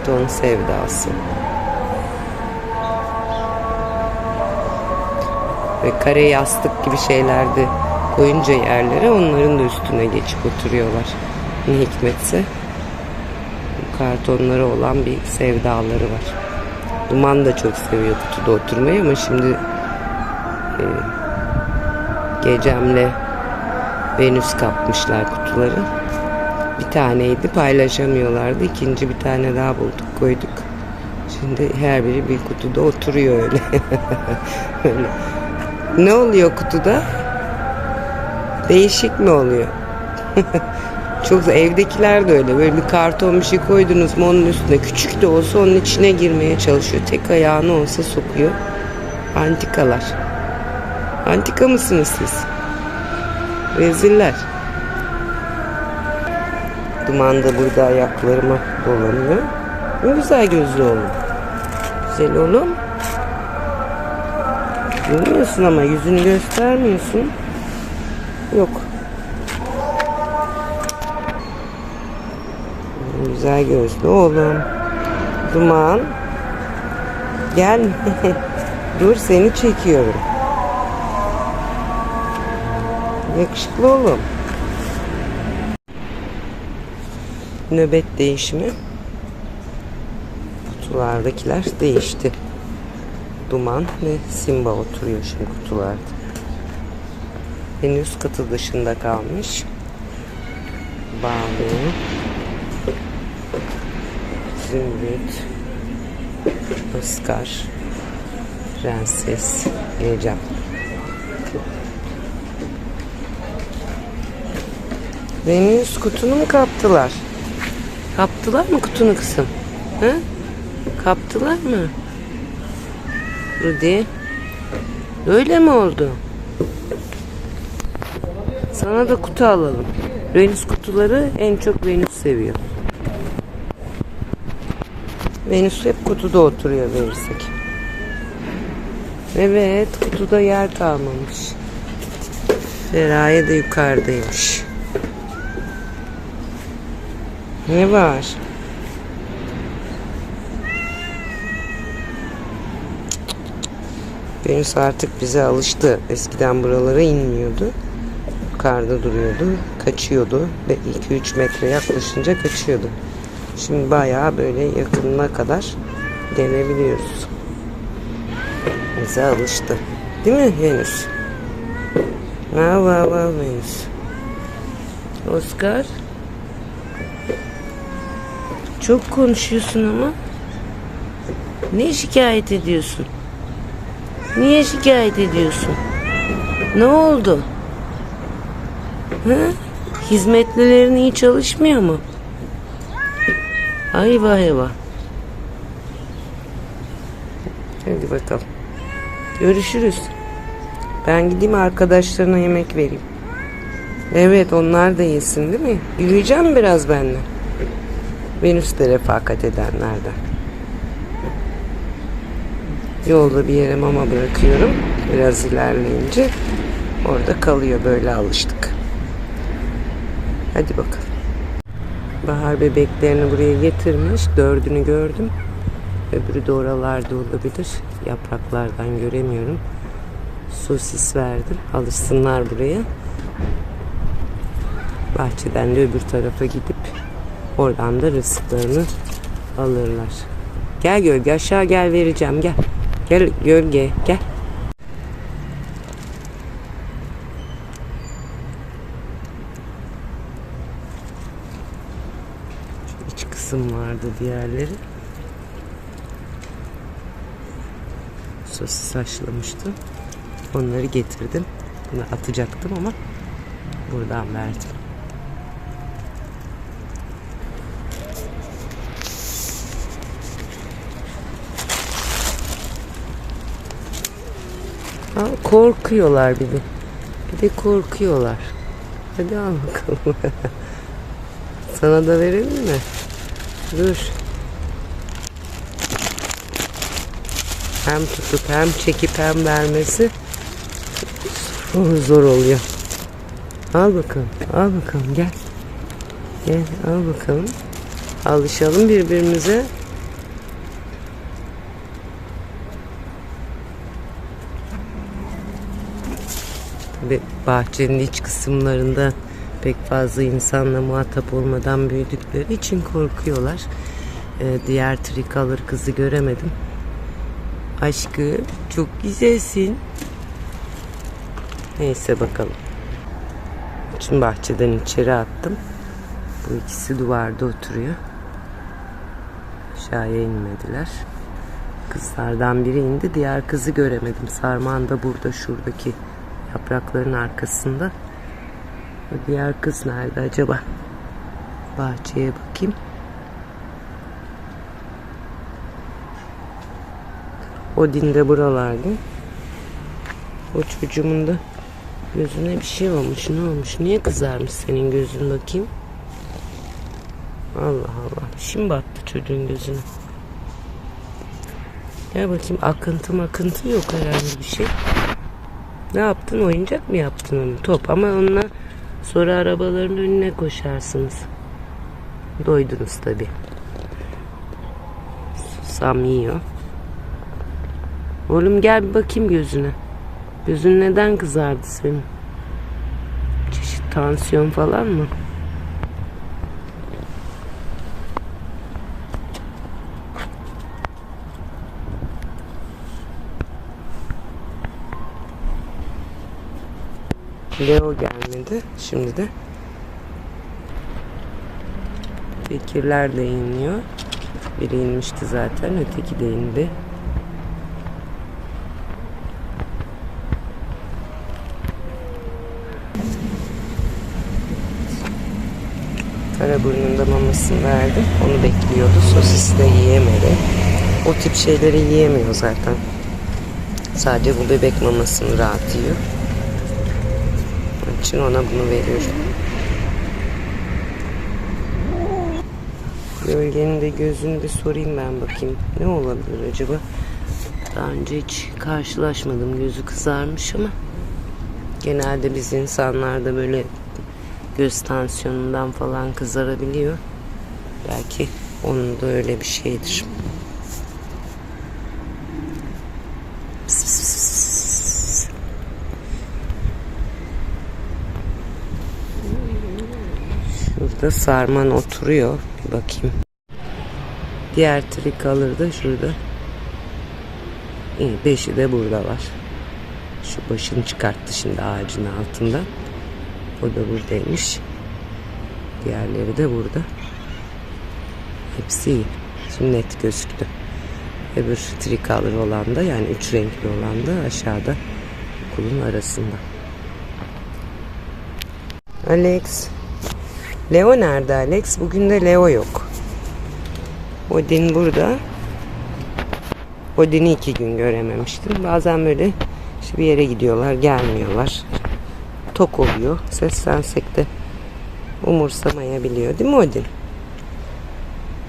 Karton sevdası. Ve kare yastık gibi şeylerde koyunca yerlere onların da üstüne geçip oturuyorlar. Ne hikmetse kartonları olan bir sevdaları var. Duman da çok seviyor kutuda oturmayı ama şimdi e, Gecem'le Venüs kapmışlar kutuları. Bir taneydi paylaşamıyorlardı. İkinci bir tane daha bulduk koyduk. Şimdi her biri bir kutuda oturuyor öyle. öyle. Ne oluyor kutuda? Değişik mi oluyor? Çok evdekiler de öyle. Böyle bir karton bir şey koydunuz mu onun üstüne küçük de olsa onun içine girmeye çalışıyor. Tek ayağını olsa sokuyor. Antikalar. Antika mısınız siz? Reziller. Duman da burada ayaklarıma dolanıyor. Ne güzel gözlü oğlum. Güzel oğlum. Gülmüyorsun ama yüzünü göstermiyorsun. Yok. Güzel gözlü oğlum. Duman. Gel. Dur seni çekiyorum. Yakışıklı oğlum. Nöbet değişimi. Kutulardakiler değişti. Duman ve Simba oturuyor şimdi kutularda. Henüz katı dışında kalmış. Banu. Zümrüt. Oscar. Prenses. Recep. Venüs kutunu mu kaptılar? Kaptılar mı kutunu kızım? He? Kaptılar mı? Rudy. Öyle mi oldu? Sana da kutu alalım. Venüs kutuları en çok Venüs seviyor. Venüs hep kutuda oturuyor verirsek. Evet kutuda yer kalmamış. Feraye de yukarıdaymış. Ne var? Venüs artık bize alıştı. Eskiden buralara inmiyordu. Yukarıda duruyordu. Kaçıyordu. Ve 2-3 metre yaklaşınca kaçıyordu. Şimdi bayağı böyle yakınına kadar gelebiliyoruz. Bize alıştı. Değil mi Venüs? Vav vav vav Venüs. Oscar. Çok konuşuyorsun ama. Ne şikayet ediyorsun? Niye şikayet ediyorsun? Ne oldu? Hı? Hizmetlilerin iyi çalışmıyor mu? Ay vah eyvah. Hadi bakalım. Görüşürüz. Ben gideyim arkadaşlarına yemek vereyim. Evet onlar da yesin değil mi? Yürüyeceğim biraz benimle. Venüs de refakat edenlerden. Yolda bir yere mama bırakıyorum. Biraz ilerleyince orada kalıyor. Böyle alıştık. Hadi bakalım. Bahar bebeklerini buraya getirmiş. Dördünü gördüm. Öbürü de oralarda olabilir. Yapraklardan göremiyorum. Sosis verdim. Alışsınlar buraya. Bahçeden de öbür tarafa gidip oradan da rızıklarını alırlar. Gel gölge aşağı gel vereceğim gel. Gel gölge gel. Şu kısım vardı diğerleri. Sosis haşlamıştım. Onları getirdim. Bunu atacaktım ama buradan verdim. Ha, korkuyorlar bir de. Bir de korkuyorlar. Hadi al bakalım. Sana da verelim mi? Dur. Hem tutup hem çekip hem vermesi zor oluyor. Al bakalım. Al bakalım gel. Gel al bakalım. Alışalım birbirimize. Bahçenin iç kısımlarında pek fazla insanla muhatap olmadan büyüdükleri için korkuyorlar. Ee, diğer tricolor kızı göremedim. Aşkı çok güzelsin. Neyse bakalım. Şimdi bahçeden içeri attım. Bu ikisi duvarda oturuyor. Aşağıya inmediler. Kızlardan biri indi. Diğer kızı göremedim. Sarman da burada şuradaki yaprakların arkasında. Diğer kız nerede acaba? Bahçeye bakayım. Odin de buralarda. O çocuğumun da gözüne bir şey olmuş. Ne olmuş? Niye kızarmış senin gözün bakayım? Allah Allah. Şimdi battı çocuğun gözüne. Gel bakayım akıntı makıntı yok herhangi bir şey. Ne yaptın? Oyuncak mı yaptın onu? Top ama onunla sonra arabaların önüne koşarsınız. Doydunuz tabi. Susam yiyor. Oğlum gel bir bakayım gözüne. Gözün neden kızardı senin? Çeşit tansiyon falan mı? Leo gelmedi. Şimdi de Bekirler de iniyor. Biri inmişti zaten. Öteki de indi. Karaburun'un da mamasını verdim. Onu bekliyordu. Sosis de yiyemedi. O tip şeyleri yiyemiyor zaten. Sadece bu bebek mamasını rahat yiyor. İçin ona bunu veriyorum. Gölgenin de gözünü bir sorayım ben bakayım. Ne olabilir acaba? Daha önce hiç karşılaşmadım. Gözü kızarmış ama genelde biz insanlarda böyle göz tansiyonundan falan kızarabiliyor. Belki onun da öyle bir şeydir. Şurada sarman oturuyor. Bir bakayım. Diğer tricolor da şurada. İyi, beşi de burada var. Şu başını çıkarttı şimdi ağacın altından. O da buradaymış. Diğerleri de burada. Hepsi iyi. Şimdi net gözüktü. Öbür tricolor olan da yani üç renkli olan da aşağıda okulun arasında. Alex. Leo nerede Alex? Bugün de Leo yok. Odin burada. Odin'i iki gün görememiştim. Bazen böyle işte bir yere gidiyorlar, gelmiyorlar. Tok oluyor. Seslensek de umursamayabiliyor. Değil mi Odin?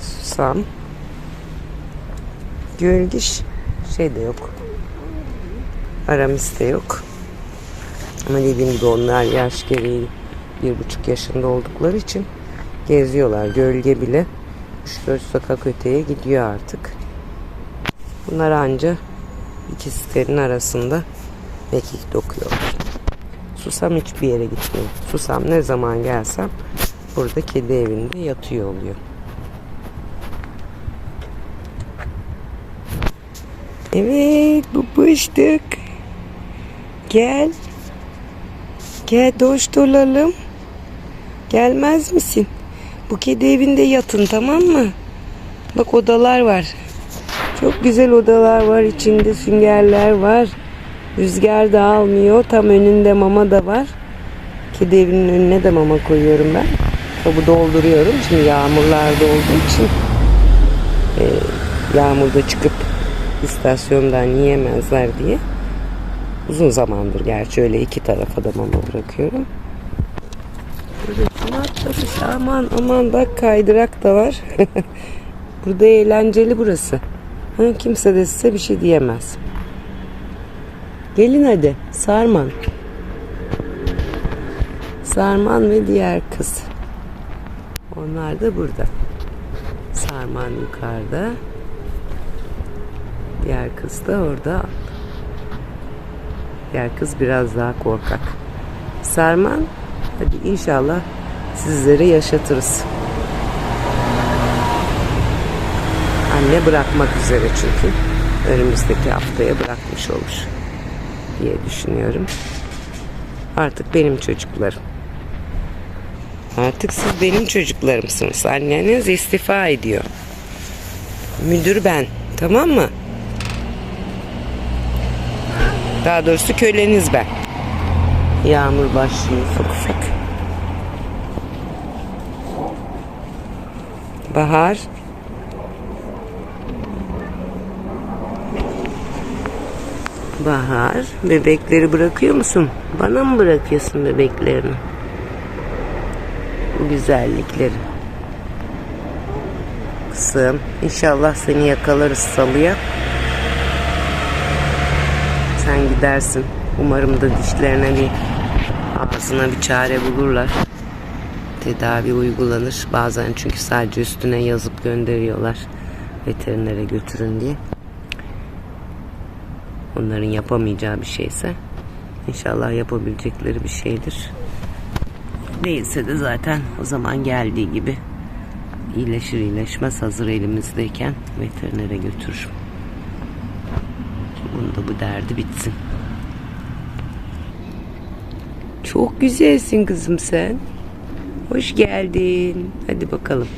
Susam. Gölgiş şey de yok. Aramis de yok. Ama dediğim gibi onlar yaş gereği bir buçuk yaşında oldukları için geziyorlar. Gölge bile 3-4 sokak öteye gidiyor artık. Bunlar anca iki sitenin arasında mekik dokuyorlar. Susam hiçbir yere gitmiyor. Susam ne zaman gelsem burada kedi evinde yatıyor oluyor. Evet bu bıçtık. Gel. Gel dost olalım. Gelmez misin? Bu kedi evinde yatın tamam mı? Bak odalar var. Çok güzel odalar var. İçinde süngerler var. Rüzgar da almıyor. Tam önünde mama da var. Kedi evinin önüne de mama koyuyorum ben. Tabu dolduruyorum. Şimdi yağmurlarda olduğu için e, yağmurda çıkıp istasyondan yiyemezler diye. Uzun zamandır gerçi öyle iki tarafa da mama bırakıyorum. Atlamış? Aman aman bak kaydırak da var. Burada eğlenceli burası. Ha, kimse de size bir şey diyemez. Gelin hadi. Sarman. Sarman ve diğer kız. Onlar da burada. Sarman yukarıda. Diğer kız da orada. Diğer kız biraz daha korkak. Sarman hadi inşallah sizleri yaşatırız. Anne bırakmak üzere çünkü. Önümüzdeki haftaya bırakmış olur diye düşünüyorum. Artık benim çocuklarım. Artık siz benim çocuklarımsınız. Anneniz istifa ediyor. Müdür ben. Tamam mı? Daha doğrusu köleniz ben. Yağmur başlıyor ufak ufak. Bahar. Bahar, bebekleri bırakıyor musun? Bana mı bırakıyorsun bebeklerini? Bu güzellikleri. Kızım, inşallah seni yakalarız salıya. Sen gidersin. Umarım da dişlerine bir ağzına bir çare bulurlar. Tedavi uygulanır. Bazen çünkü sadece üstüne yazıp gönderiyorlar. Veterinere götürün diye. Onların yapamayacağı bir şeyse inşallah yapabilecekleri bir şeydir. Değilse de zaten o zaman geldiği gibi iyileşir iyileşmez hazır elimizdeyken veterinere götürürüm. Bunun da bu derdi bitsin. Çok güzelsin kızım sen. Hoş geldin. Hadi bakalım.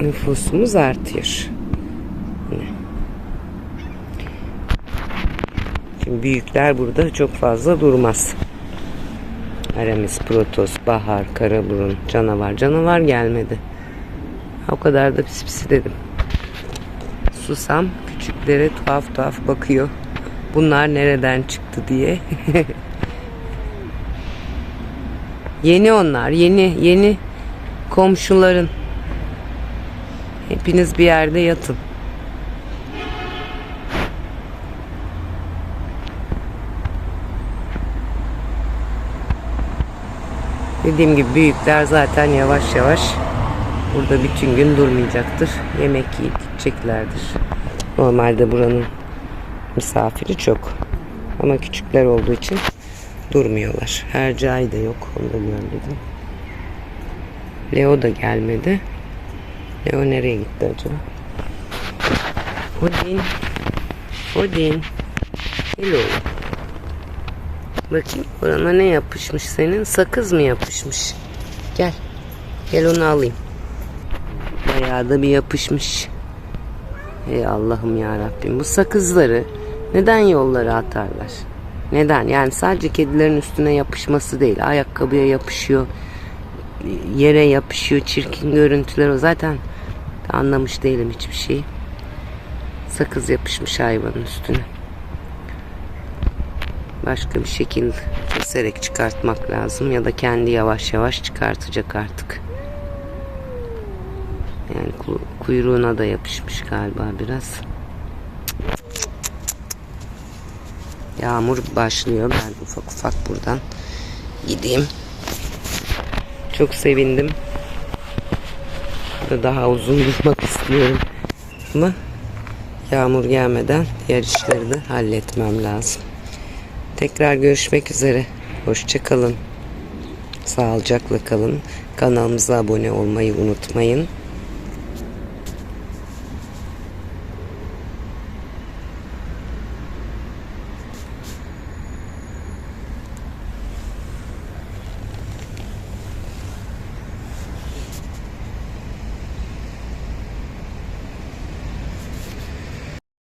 Nüfusumuz artıyor. Şimdi büyükler burada çok fazla durmaz. Aramis, Protos, Bahar, Karaburun, Canavar. Canavar gelmedi. O kadar da pis pis dedim. Susam küçüklere tuhaf tuhaf bakıyor. Bunlar nereden çıktı diye. yeni onlar, yeni, yeni komşuların. Hepiniz bir yerde yatın. Dediğim gibi büyükler zaten yavaş yavaş burada bütün gün durmayacaktır. Yemek yiyip gideceklerdir. Normalde buranın misafiri çok. Ama küçükler olduğu için durmuyorlar. Hercai de yok. Onu da görmedim. Leo da gelmedi. Leo nereye gitti acaba? Odin. Odin. Hello. Bakayım burana ne yapışmış senin? Sakız mı yapışmış? Gel. Gel onu alayım. Bayağı da bir yapışmış. Ey Allah'ım ya Rabbim. Bu sakızları neden yollara atarlar? Neden? Yani sadece kedilerin üstüne yapışması değil. Ayakkabıya yapışıyor. Yere yapışıyor. Çirkin görüntüler o. Zaten anlamış değilim hiçbir şeyi. Sakız yapışmış hayvanın üstüne başka bir şekil keserek çıkartmak lazım ya da kendi yavaş yavaş çıkartacak artık. Yani kuyruğuna da yapışmış galiba biraz. Yağmur başlıyor. Ben ufak ufak buradan gideyim. Çok sevindim. Daha uzun durmak istiyorum. Ama yağmur gelmeden diğer işleri de halletmem lazım. Tekrar görüşmek üzere. Hoşçakalın. Sağlıcakla kalın. Kanalımıza abone olmayı unutmayın.